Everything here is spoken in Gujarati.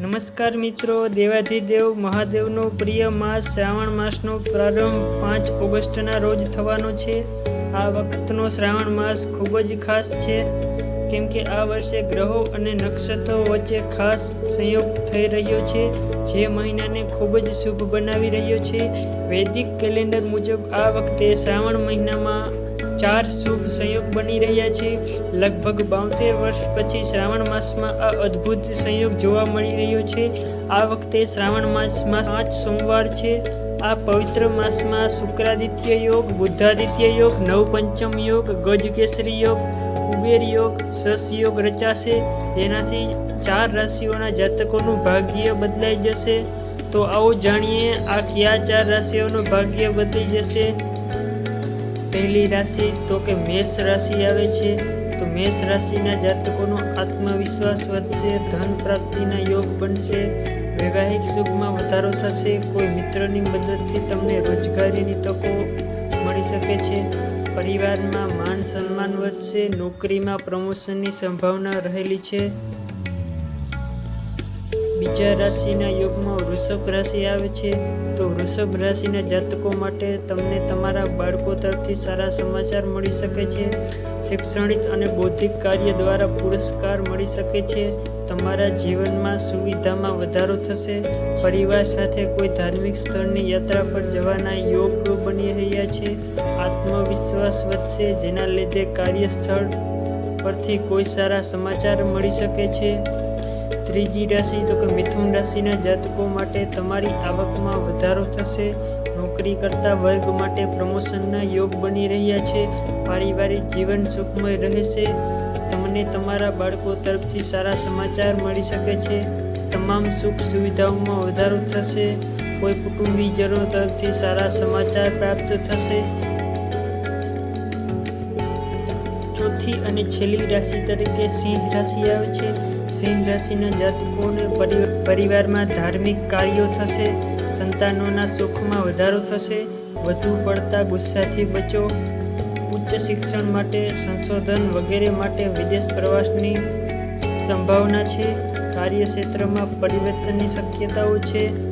નમસ્કાર મિત્રો, દેવાધિદેવ મહાદેવનો પ્રિય માસ શ્રાવણ માસનો પ્રારંભ પાંચ ઓગસ્ટના રોજ થવાનો છે. આ વખતનો શ્રાવણ માસ ખૂબ જ ખાસ છે, કેમ કે આ વર્ષે ગ્રહો અને નક્ષત્રો વચ્ચે ખાસ સંયોગ થઈ રહ્યો છે, જે મહિનાને ખૂબ જ શુભ બનાવી રહ્યો છે. વૈદિક કેલેન્ડર મુજબ આ વખતે શ્રાવણ મહિનામાં ચાર શુભ સંયોગ બની રહ્યા છે. લગભગ બાવતેર વર્ષ પછી શ્રાવણ માસમાં આ અદ્ભુત સંયોગ જોવા મળી રહ્યો છે. આ વખતે શ્રાવણ માસમાં પાંચ સોમવાર છે. આ પવિત્ર માસમાં શુક્રાદિત્ય યોગ, બુદ્ધાદિત્ય યોગ, નવપંચમ યોગ, ગજકેસરી યોગ, કુબેર યોગ, સસ યોગ રચાશે. તેનાથી ચાર રાશિઓના જાતકોનું ભાગ્ય બદલાઈ જશે. તો આવો જાણીએ, આ કયા ચાર રાશિઓનું ભાગ્ય બદલી જશે? પહેલી રાશિ તો કે મેષ રાશિ આવે છે, તો મેષ રાશિના જાતકોનો આત્મવિશ્વાસ વધશે, ધન પ્રાપ્તિના યોગ બનશે, વૈવાહિક સુખમાં વધારો થશે, કોઈ મિત્રની મદદથી તમને રોજગારીની તકો મળી શકે છે. પરિવારમાં માન સન્માન વધશે, નોકરીમાં પ્રમોશનની સંભાવના રહેલી છે. બીજા રાશિના યોગમાં વૃષભ રાશિ આવે છે, તો વૃષભ રાશિના જાતકો માટે તમને તમારા બાળકો તરફથી સારા સમાચાર મળી શકે છે. શૈક્ષણિક અને બૌદ્ધિક કાર્ય દ્વારા પુરસ્કાર મળી શકે છે. તમારા જીવનમાં સુવિધામાં વધારો થશે. પરિવાર સાથે કોઈ ધાર્મિક સ્થળની યાત્રા પર જવાના યોગ બની રહ્યા છે. આત્મવિશ્વાસ વધશે, જેના લીધે કાર્યસ્થળ પરથી કોઈ સારા સમાચાર મળી શકે છે. ત્રીજી રાશિ તો કે મિથુન રાશિના જાતકો માટે તમારી આવકમાં વધારો થશે. નોકરી કરતા વર્ગ માટે પ્રમોશનના યોગ બની રહ્યા છે. પારિવારિક જીવન સુખમય રહેશે. તમને તમારા બાળકો તરફથી સારા સમાચાર મળી શકે છે. તમામ સુખ સુવિધાઓમાં વધારો થશે. કોઈ કુટુંબીજનો તરફથી સારા સમાચાર પ્રાપ્ત થશે. ચોથી અને છેલ્લી રાશિ તરીકે સિંહ રાશિ આવે છે. સિંહ રાશિના જાતકોને પરિ- પરિવારમાં ધાર્મિક કાર્યો થશે, સંતાનોના સુખમાં વધારો થશે, વધુ પડતા ગુસ્સાથી બચો, ઉચ્ચ શિક્ષણ માટે સંશોધન વગેરે માટે વિદેશ પ્રવાસની સંભાવના છે, કાર્યક્ષેત્રમાં પરિવર્તનની શક્યતાઓ છે